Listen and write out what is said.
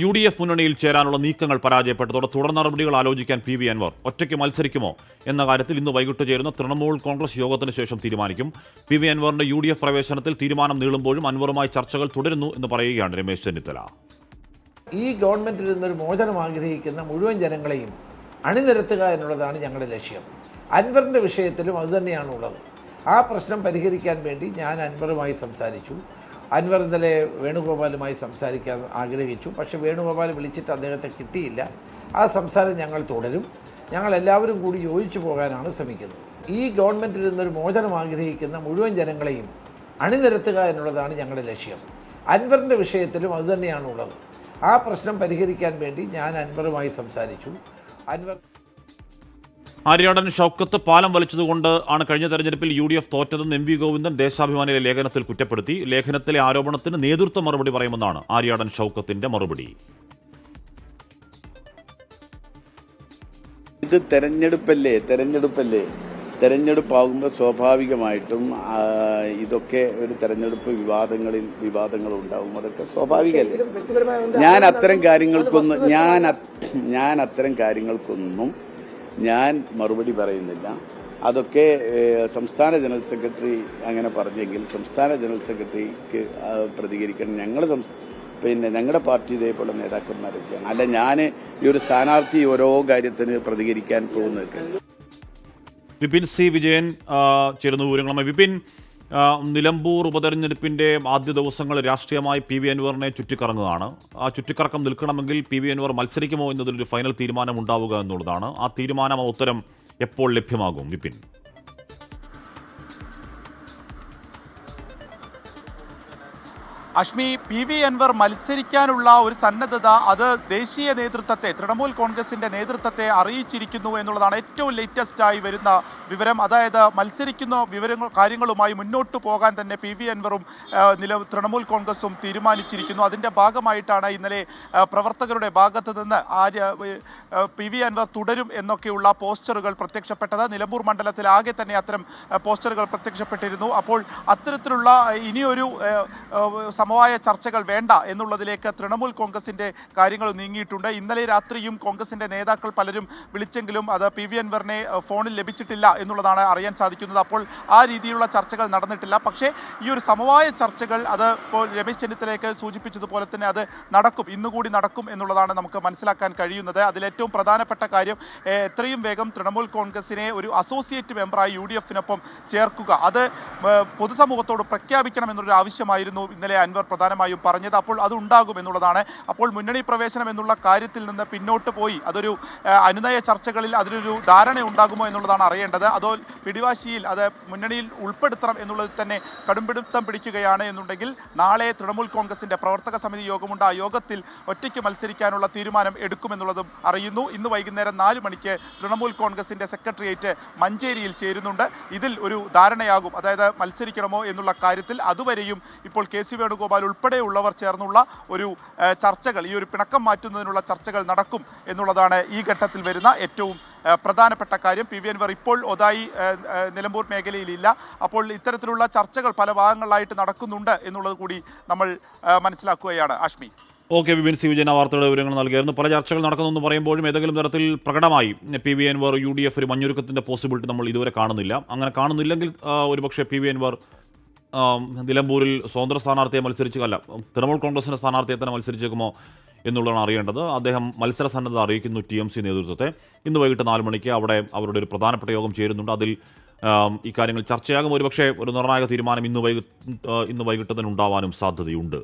U D F മുന്നണിയിൽ ചേരാനുള്ള നീക്കങ്ങൾ പരാജയപ്പെട്ടതോടെ തുടർ നടപടികൾ ആലോചിക്കാൻ പി വി അൻവർ ഒറ്റയ്ക്ക് മത്സരിക്കുമോ എന്ന കാര്യത്തിൽ ഇന്ന് വൈകിട്ട് ചേരുന്ന തൃണമൂൽ കോൺഗ്രസ് യോഗത്തിന് ശേഷം തീരുമാനിക്കും. പി വി അൻവറിന്റെ യു ഡി എഫ് പ്രവേശനത്തിൽ തീരുമാനം നീളുമ്പോഴും അൻവറുമായി ചർച്ചകൾ തുടരുന്നു എന്ന് പറയുകയാണ് രമേശ് ചെന്നിത്തല. ഈ ഗവൺമെന്റിൽ നിന്നൊരു മോചനം ആഗ്രഹിക്കുന്ന മുഴുവൻ ജനങ്ങളെയും അണിനിരത്തുക എന്നുള്ളതാണ് ഞങ്ങളുടെ ലക്ഷ്യം. അൻവറിന്റെ വിഷയത്തിലും അതുതന്നെയാണുള്ളത് ആ പ്രശ്നം പരിഹരിക്കാൻ വേണ്ടി ഞാൻ അൻവറുമായി സംസാരിച്ചു. അൻവർ ഇന്നലെ വേണുഗോപാലുമായി സംസാരിക്കാൻ ആഗ്രഹിച്ചു. പക്ഷേ വേണുഗോപാൽ വിളിച്ചിട്ട് അദ്ദേഹത്തെ കിട്ടിയില്ല. ആ സംസാരം ഞങ്ങൾ തുടരും. ഞങ്ങൾ എല്ലാവരും കൂടി യോജിച്ചു പോകാനാണ് ശ്രമിക്കുന്നത്. ഈ ഗവൺമെന്റിൽ നിന്നൊരു മോചനം ആഗ്രഹിക്കുന്ന മുഴുവൻ ജനങ്ങളെയും അണിനിരത്തുക എന്നുള്ളതാണ് ഞങ്ങളുടെ ലക്ഷ്യം. അൻവറിന്റെ വിഷയത്തിലും അതുതന്നെയാണുള്ളത് ആ പ്രശ്നം പരിഹരിക്കാൻ വേണ്ടി ഞാൻ അൻവറുമായി സംസാരിച്ചു. അൻവർ ആര്യാടൻ ഷൗക്കത്ത് പാലം വലിച്ചതുകൊണ്ട് ആണ് കഴിഞ്ഞ തെരഞ്ഞെടുപ്പിൽ യു ഡി എഫ് തോറ്റതെന്ന് എം വി ഗോവിന്ദൻ ദേശാഭിമാനിയിലെ ലേഖനത്തിൽ കുറ്റപ്പെടുത്തി. ലേഖനത്തിലെ ആരോപണത്തിന് നേതൃത്വ മറുപടി പറയുമെന്നാണ് ആര്യാടൻ ഷൗക്കത്തിന്റെ മറുപടി. ഇത് തെരഞ്ഞെടുപ്പല്ലേ തെരഞ്ഞെടുപ്പല്ലേ? തെരഞ്ഞെടുപ്പാകുമ്പോൾ സ്വാഭാവികമായിട്ടും ഇതൊക്കെ ഒരു തെരഞ്ഞെടുപ്പ് വിവാദങ്ങളിൽ വിവാദങ്ങൾ ഉണ്ടാവും അതൊക്കെ സ്വാഭാവികമല്ലേ? ഞാൻ അത്തരം കാര്യങ്ങൾക്കൊന്നും ഞാൻ ഞാൻ അത്തരം കാര്യങ്ങൾക്കൊന്നും ഞാൻ മറുപടി പറയുന്നില്ല. അതൊക്കെ സംസ്ഥാന ജനറൽ സെക്രട്ടറി അങ്ങനെ പറഞ്ഞെങ്കിൽ സംസ്ഥാന ജനറൽ സെക്രട്ടറിക്ക് പ്രതികരിക്കണം. ഞങ്ങൾ പിന്നെ ഞങ്ങളുടെ പാർട്ടി ഇതേപോലെ നേതാക്കന്മാരൊക്കെയാണ്. അല്ല ഞാൻ ഈ ഒരു സ്ഥാനാർത്ഥി ഓരോ കാര്യത്തിന് പ്രതികരിക്കാൻ പോകുന്നത് വിപിൻ സി വിജയൻ ചേരുന്ന വിവരങ്ങളുമായി. വിപിൻ നിലമ്പൂർ ഉപതെരഞ്ഞെടുപ്പിന്റെ ആദ്യ ദിവസങ്ങൾ രാഷ്ട്രീയമായി പി വി അൻവറിനെ ചുറ്റിക്കറങ്ങുകയാണ്. ആ ചുറ്റിക്കറക്കം നിൽക്കണമെങ്കിൽ പി വി അൻവർ മത്സരിക്കുമോ എന്നതിലൊരു ഫൈനൽ തീരുമാനം ഉണ്ടാവുക എന്നുള്ളതാണ്. ആ തീരുമാനം ഉത്തരം എപ്പോൾ ലഭ്യമാകും വിപിൻ? അഷ്മി പി വി അൻവർ മത്സരിക്കാനുള്ള ഒരു സന്നദ്ധത അത് ദേശീയ നേതൃത്വത്തെ തൃണമൂൽ കോൺഗ്രസിന്റെ നേതൃത്വത്തെ അറിയിച്ചിരിക്കുന്നു എന്നുള്ളതാണ് ഏറ്റവും ലേറ്റസ്റ്റ് ആയി വരുന്ന വിവരം. അതായത് മത്സരിക്കുന്ന വിവരങ്ങൾ കാര്യങ്ങളുമായി മുന്നോട്ട് പോകാൻ തന്നെ പി വി അൻവറും നില തൃണമൂൽ കോൺഗ്രസും തീരുമാനിച്ചിരിക്കുന്നു. അതിന്റെ ഭാഗമായിട്ടാണ് ഇന്നലെ പ്രവർത്തകരുടെ ഭാഗത്ത് നിന്ന് ആര്യ പി വി അൻവർ തുടരും എന്നൊക്കെയുള്ള പോസ്റ്ററുകൾ പ്രത്യക്ഷപ്പെട്ടത്. നിലമ്പൂർ മണ്ഡലത്തിൽ ആകെ തന്നെ അത്തരം പോസ്റ്ററുകൾ പ്രത്യക്ഷപ്പെട്ടിരുന്നു. അപ്പോൾ അത്തരത്തിലുള്ള ഇനിയൊരു സമവായ ചർച്ചകൾ വേണ്ട എന്നുള്ളതിലേക്ക് തൃണമൂൽ കോൺഗ്രസിന്റെ കാര്യങ്ങൾ നീങ്ങിയിട്ടുണ്ട്. ഇന്നലെ രാത്രിയും കോൺഗ്രസിന്റെ നേതാക്കൾ പലരും വിളിച്ചെങ്കിലും അത് പി വി അൻവറിനെ ഫോണിൽ ലഭിച്ചിട്ടില്ല എന്നുള്ളതാണ് അറിയാൻ സാധിക്കുന്നത്. അപ്പോൾ ആ രീതിയിലുള്ള ചർച്ചകൾ നടന്നിട്ടില്ല. പക്ഷേ ഈ ഒരു സമവായ ചർച്ചകൾ അത് ഇപ്പോൾ രമേശ് ചെന്നിത്തലയ്ക്ക് സൂചിപ്പിച്ചതുപോലെ തന്നെ അത് നടക്കും. ഇന്നുകൂടി നടക്കും എന്നുള്ളതാണ് നമുക്ക് മനസ്സിലാക്കാൻ കഴിയുന്നത്. അതിലേറ്റവും പ്രധാനപ്പെട്ട കാര്യം എത്രയും വേഗം തൃണമൂൽ കോൺഗ്രസിനെ ഒരു അസോസിയേറ്റ് മെമ്പറായി യു ഡി എഫിനൊപ്പം ചേർക്കുക. അത് പൊതുസമൂഹത്തോട് പ്രഖ്യാപിക്കണം എന്നൊരു ആവശ്യമായിരുന്നു ഇന്നലെ അൻവർ പ്രധാനമായും പറഞ്ഞത് അപ്പോൾ അത് ഉണ്ടാകും എന്നുള്ളതാണ്. അപ്പോൾ മുന്നണി പ്രവേശനം എന്നുള്ള കാര്യത്തിൽ നിന്ന് പിന്നോട്ട് പോയി. അതൊരു അനുനയ ചർച്ചകളിൽ അതിനൊരു ധാരണ ഉണ്ടാകുമോ എന്നുള്ളതാണ് അറിയേണ്ടത്. അതോ പിടിവാശിയിൽ അത് മുന്നണിയിൽ ഉൾപ്പെടുത്തണം എന്നുള്ളത് തന്നെ കടുംപിടുത്തം പിടിക്കുകയാണ് എന്നുണ്ടെങ്കിൽ നാളെ തൃണമൂൽ കോൺഗ്രസിന്റെ പ്രവർത്തക സമിതി യോഗമുണ്ട്. ആ യോഗത്തിൽ ഒറ്റയ്ക്ക് മത്സരിക്കാനുള്ള തീരുമാനം എടുക്കുമെന്നുള്ളതും അറിയുന്നു. ഇന്ന് വൈകുന്നേരം നാല് മണിക്ക് തൃണമൂൽ കോൺഗ്രസിന്റെ സെക്രട്ടേറിയറ്റ് മഞ്ചേരിയിൽ ചേരുന്നുണ്ട്. ഇതിൽ ഒരു ധാരണയാകും. അതായത് മത്സരിക്കണമോ എന്നുള്ള കാര്യത്തിൽ അതുവരെയും ഇപ്പോൾ കെ സി വേണുഗോപാൽ ഉൾപ്പെടെയുള്ളവർ ചേർന്നുള്ള ഒരു ചർച്ചകൾ ഈ ഒരു പിണക്കം മാറ്റുന്നതിനുള്ള ചർച്ചകൾ നടക്കും എന്നുള്ളതാണ് ഈ ഘട്ടത്തിൽ വരുന്ന ഏറ്റവും പ്രധാനപ്പെട്ട കാര്യം. പി വി അൻവർ ഇപ്പോൾ ഒതായി നിലമ്പൂർ മേഖലയിലില്ല. അപ്പോൾ ഇത്തരത്തിലുള്ള ചർച്ചകൾ പല ഭാഗങ്ങളിലായിട്ട് നടക്കുന്നുണ്ട് എന്നുള്ളത് കൂടി നമ്മൾ മനസ്സിലാക്കുകയാണ്. ആഷ്മി. ഓക്കെ വിപിൻ സി വിജയൻ ആ വാർത്തയുടെ വിവരങ്ങൾ നൽകിയായിരുന്നു. പല ചർച്ചകൾ നടക്കുന്നെന്ന് പറയുമ്പോഴും ഏതെങ്കിലും തരത്തിൽ പ്രകടമായി P V Anvar U D F ഒരു മഞ്ഞൊരുക്കത്തിന്റെ പോസിബിലിറ്റി നമ്മൾ ഇതുവരെ കാണുന്നില്ല. അങ്ങനെ കാണുന്നില്ലെങ്കിൽ ഒരുപക്ഷെ പി വി അൻവർ നിലമ്പൂരിൽ സ്വതന്ത്ര സ്ഥാനാർത്ഥിയെ മത്സരിച്ചു അല്ല തൃണമൂൽ കോൺഗ്രസിന്റെ സ്ഥാനാർത്ഥിയെ തന്നെ മത്സരിച്ചേക്കുമോ എന്നുള്ളതാണ് അറിയേണ്ടത്. അദ്ദേഹം മത്സര സന്നദ്ധത അറിയിക്കുന്നു ടി എം സി നേതൃത്വത്തെ. ഇന്ന് വൈകിട്ട് നാല് മണിക്ക് അവിടെ അവരുടെ ഒരു പ്രധാനപ്പെട്ട യോഗം ചേരുന്നുണ്ട്. അതിൽ ഇക്കാര്യങ്ങൾ ചർച്ചയാകും. ഒരുപക്ഷെ ഒരു നിർണായക തീരുമാനം ഇന്ന് വൈകിട്ട് ഇന്ന് വൈകിട്ട് തന്നെ ഉണ്ടാവാനും സാധ്യതയുണ്ട്.